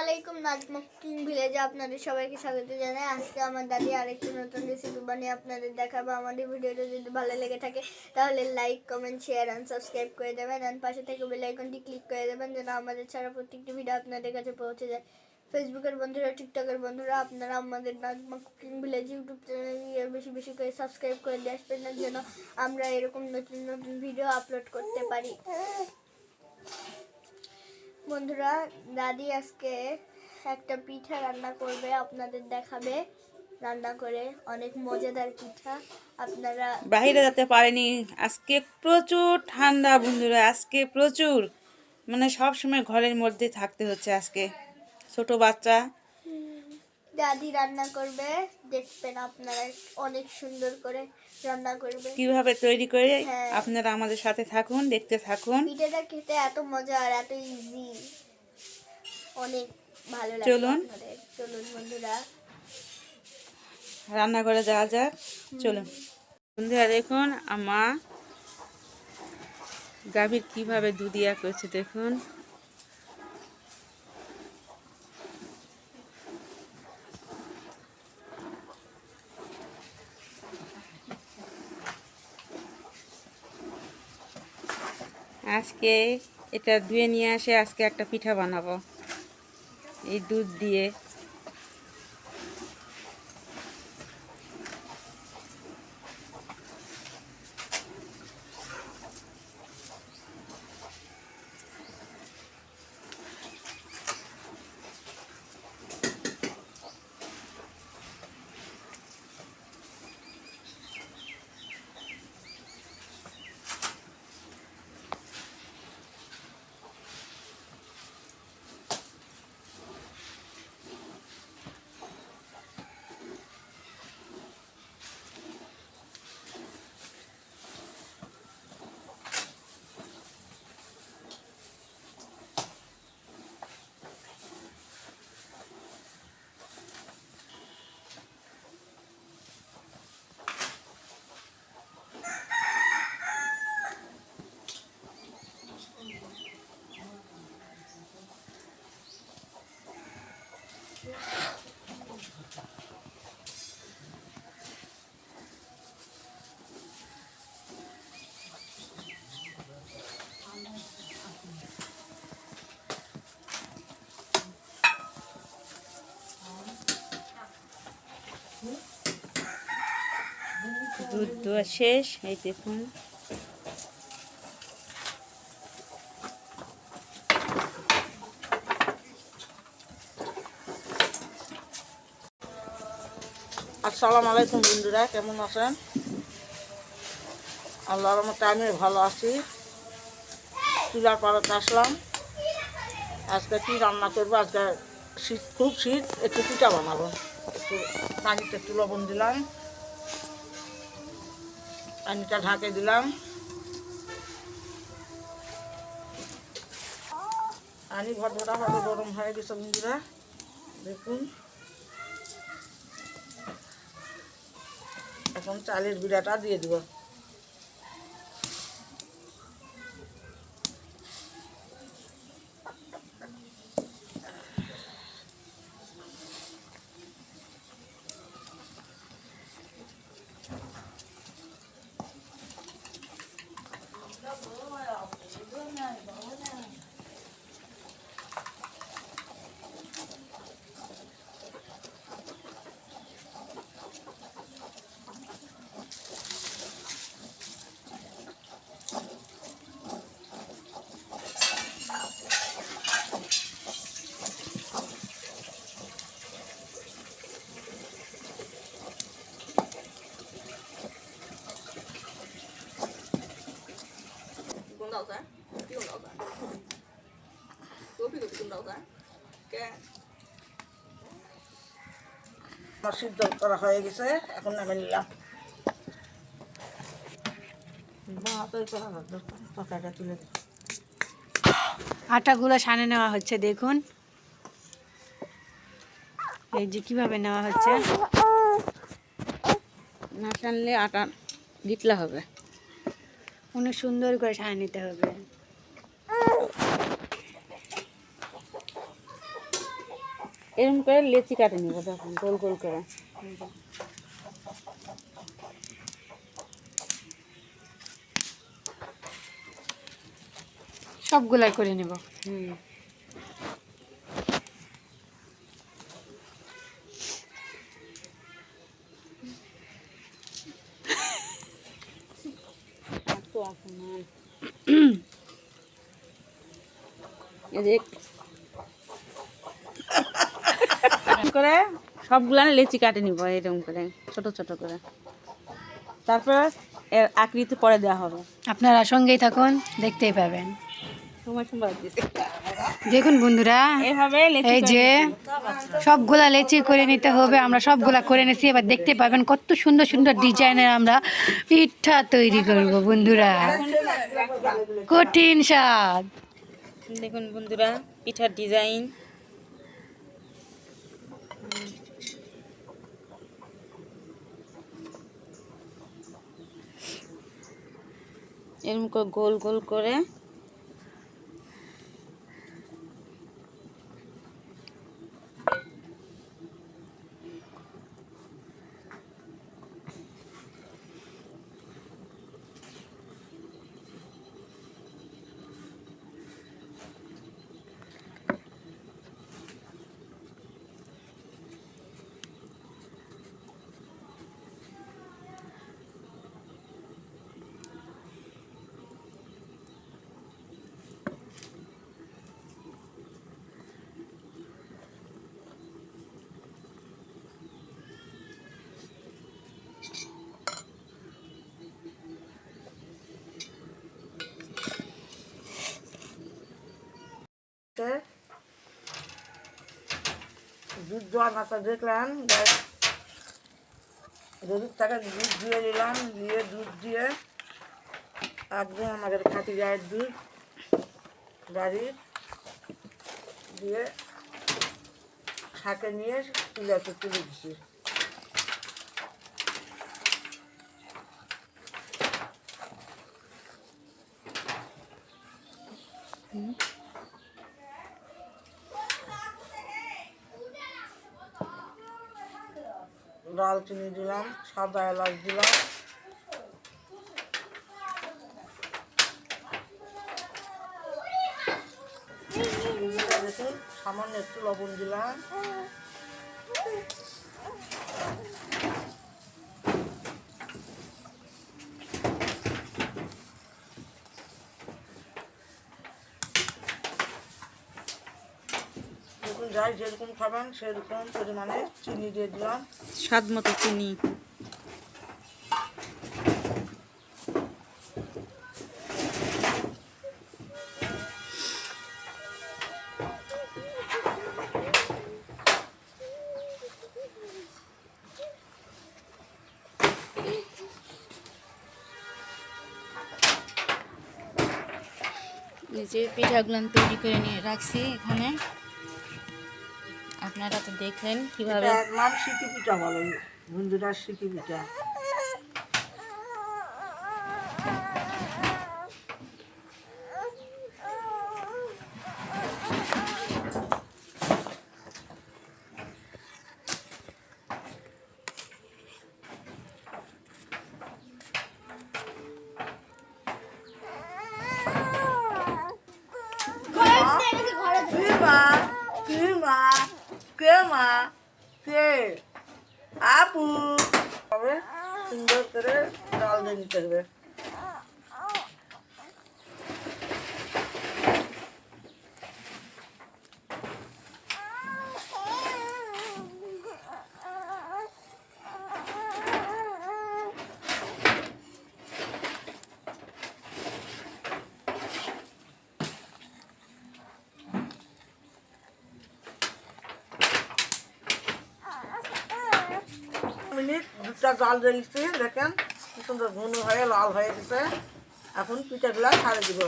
আলাইকুম নাজমা কুকিং ভিলেজে আপনাদের সবাইকে স্বাগত জানাই। আজকে আমার দাদি আরেকটি নতুন রেসিপি বানিয়ে আপনাদের দেখাবো। আমাদের ভিডিওটা যদি ভালো লেগে থাকে, তাহলে like comment share and subscribe করে দেবেন। অ্যান্ড পাশে থেকে বেল আইকনটি ক্লিক করে দেবেন, যেন আমাদের ছাড়া প্রত্যেকটি ভিডিও আপনাদের কাছে পৌঁছে যায়। ফেসবুকের বন্ধুরা টিকটকের বন্ধুরা, আপনারা আমাদের নাজমা কুকিং ভিলেজ ইউটিউব চ্যানেলে বেশি বেশি করে সাবস্ক্রাইব করে দিয়ে আসবেন, যেন আমরা এরকম নতুন নতুন ভিডিও আপলোড করতে পারি। বন্ধুরা, দাদি আজকে একটা পিঠা রান্না করবে, আপনাদের দেখাবে। রান্না করে অনেক মজাদার পিঠা। আপনারা বাইরে যেতে পারেনি। আজকে প্রচুর ঠান্ডা বন্ধুরা, আজকে প্রচুর। মানে সব সময় ঘরের মধ্যে থাকতে হচ্ছে আজকে। ছোট বাচ্চা। দাদি রান্না করবে দেখবেন আপনারা অনেক সুন্দর করে রান্না করবে। কীভাবে তৈরি করে হ্যাঁ। আপনারা আমাদের সাথে থাকুন দেখতে থাকুন। পিঠাটা খেতে এত মজা আর এত ইজি অনেক ভালো লাগে চলুন। চলুন বন্ধুরা। রান্না করে যাওয়া যাক। চলুন। বন্ধুরা দেখুন আমা গাভীর কীভাবে দুধিয়া করছে দেখুন। আজকে এটা ধুয়ে নিয়ে আসে আজকে একটা পিঠা বানাবো। এই দুধ দিয়ে। দুধ দেওয়া শেষ, এই দেখুন। আসসালামু আলাইকুম বন্ধুরা, কেমন আছেন? আল্লাহর মতো আমি ভালো আছি। চুলার পাড়াতে আসলাম। আজকে কী রান্না করব? আজকে শীত, খুব শীত, একটু পিঠা বানাবো। একটু পানিতে একটু লবণ দিলাম। পানিটা ঢাকে দিলাম। আনি পানি ভটভটাভাবে গরম হয়ে গেছে বন্ধুরা। দেখুন। এখন চালের বিড়াটা দিয়ে দিব। 公道咱，用到咱，多屁股用到咱，该。 আমার সিদ্ধ করা হয়ে গেছে এখন নামে নিলাম তরকারিটা তুলে দিই আটাগুলো সানে নেওয়া হচ্ছে দেখুন এই যে কিভাবে নেওয়া হচ্ছে না টানলে আটা দিতলা হবে অনেক সুন্দর করে সানে নিতে হবে। এরকম করে লেচি কাটে নিব দেখুন গোল গোল করে। সবগুলাই করে নেব। হুম এত অপমান। এই যে করে সবগুলা লেচি কাটে নিব এরকম করে ছোট ছোট করে। তারপর এর আকৃতি পরে দেওয়া হবে। আপনারা সঙ্গেই থাকুন দেখতেই পাবেন। দেখুন বন্ধুরা এই যে সবগুলা লেচি করে নিতে হবে আমরা সবগুলা করে নিয়েছি এবার দেখতে পাবেন কত সুন্দর সুন্দর ডিজাইনের আমরা পিঠা তৈরি করব বন্ধুরা। কঠিন স্বাদ। দেখুন বন্ধুরা পিঠার ডিজাইন। এরকম গোল গোল করে দুধ দেওয়ার মাথা দেখলাম দুধ থেকে দুধ দিয়ে দিলাম, দিয়ে দুধ দিয়ে একদম আমাদের খাঁটি গায়ের দুধ বাড়ির দিয়ে শাকে নিয়ে তুলাতে তুলে দিচ্ছি দালচিনি দিলাম সাদা এলাচ দিলাম। সামান্য একটু লবণ দিলাম দেখুন যাই যেরকম খাবেন, সেরকম পরিমাণে চিনি দিয়ে দিলাম। স্বাদ মতো চিনি। যে পিঠাগুলো তৈরি করে নিয়ে রাখছি এখানে। আপনারা তো দেখলেন কীভাবে নাম সিকি পিঠা বলে বন্ধুরা পিঠা কে মা কে আপু সুন্দর করে ডাল দিয়ে নিতে হবে। মিনিট দুটা জাল দিয়ে দেখেন কি সুন্দর ঘন হয়ে, লাল হয়ে গেছে। এখন পিঠাগুলা ছাড়ে দিব।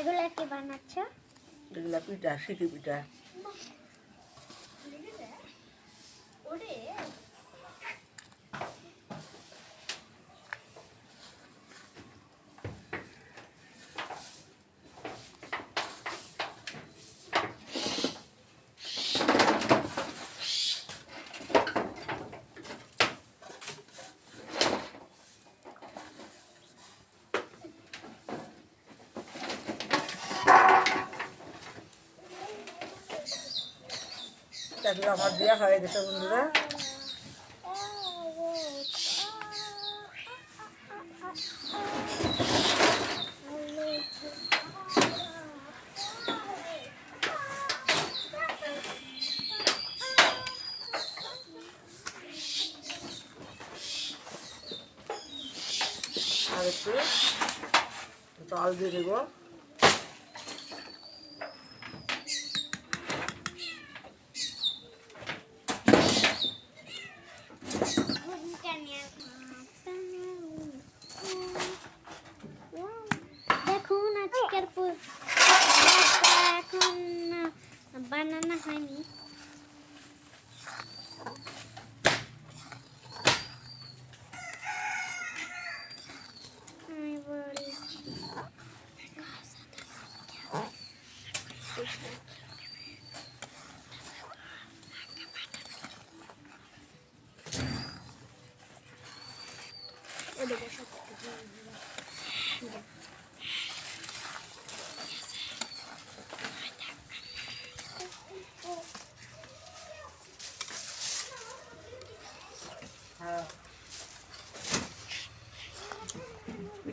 এগুলো কি বানাচ্ছ? এগুলা পিঠা সিটি পিঠা। এগুলো আমার দেওয়া হয়ে গেছে বন্ধুরা। আর একটু জল দিয়ে দেবো। バナナハニー。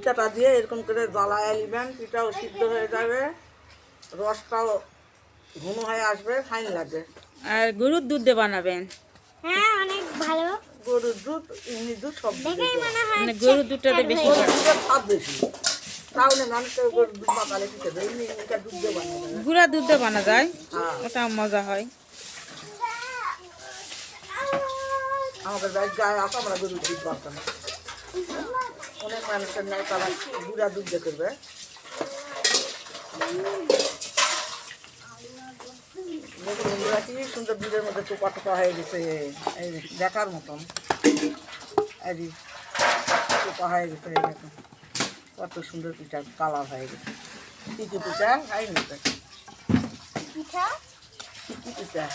পিঠাটা দিয়ে এরকম করে জ্বালায় নিবেন পিঠাও সিদ্ধ হয়ে যাবে রসটাও ঘন হয়ে আসবে ফাইন লাগবে আর গরুর দুধ দিয়ে বানাবেন? হ্যাঁ অনেক ভালো। গরুর দুধ এমনি দুধ সব। মনে গরুর দুধটাতে বেশি স্বাদ বেশি। তাহলে মানুষের গরুর দুধ দেয় এমনি এটা দুধ দিয়ে বানিয়ে দেবে। দুধ দিয়ে বানা যায়? হ্যাঁ। ওটা মজা হয়। আমাদের বাড়ির গায়ে আসো আমরা গরুর দুধ বানতাম। অনেক মানুষের নাই তারা গুঁড়া দুধ দিয়ে করবে। বন্ধুরা কি সুন্দর দুধের মধ্যে টোপা টোপা হয়ে গেছে এই দেখার মতন। এই টোপা হয়ে গেছে দেখুন কত সুন্দর পিঠা কালার হয়ে গেছে। কী কী পিঠা? খাই না পিঠা? কী পিঠা?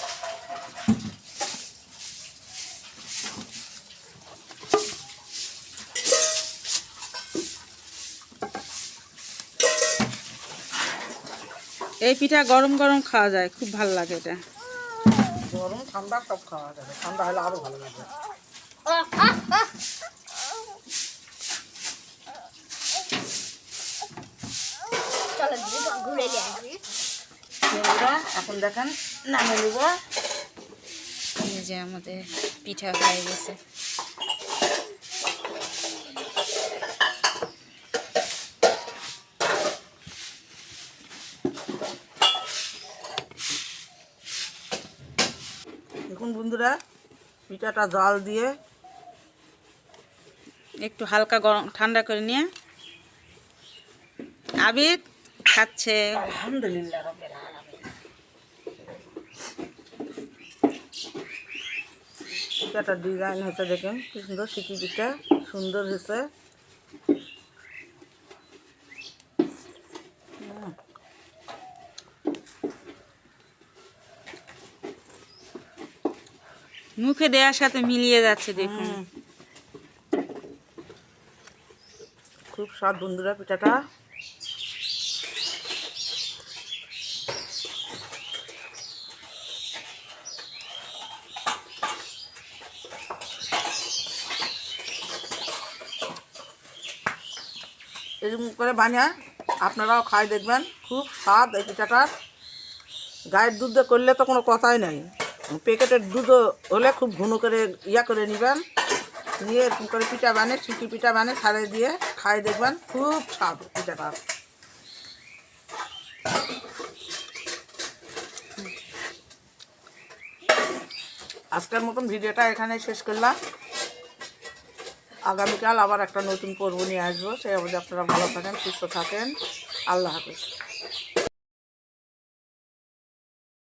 এই পিঠা গরম গরম খাওয়া যায় খুব ভালো লাগে এটা। গরম ঠান্ডা সব খাওয়া যাবে ঠান্ডা হলে আরও ভালো বন্ধুরা এখন দেখেন নামে নিব। এই যে আমাদের পিঠা হয়ে গেছে দেখুন বন্ধুরা পিঠাটা জল দিয়ে একটু হালকা গরম ঠান্ডা করে নিয়ে আবির খাচ্ছে। আলহামদুলিল্লাহ ডিজাইন হয়েছে দেখেন কি সুন্দর সিটি পিঠা সুন্দর হয়েছে। মুখে দেওয়ার সাথে মিলিয়ে যাচ্ছে দেখুন। হুম। খুব স্বাদ বন্ধুরা পিঠাটা। এরকম করে বানিয়ে আপনারাও খাই দেখবেন খুব স্বাদ এই পিঠাটার। গায়ের দুধ দিয়ে করলে তো কোনো কথাই নাই। প্যাকেটের দুধও হলে খুব ঘন করে ইয়া করে নেবেন। নিয়ে এরকম করে পিঠা বানে চিকি পিঠা বানে ছাড়ে দিয়ে খাই দেখবেন, খুব স্বাদ পিঠাটার আজকের মতন ভিডিওটা এখানে শেষ করলাম। আগামীকাল আবার একটা নতুন পর্ব নিয়ে আসব। সেই অবধি আপনারা ভালো থাকেন, সুস্থ থাকেন। আল্লাহ হাফিজ।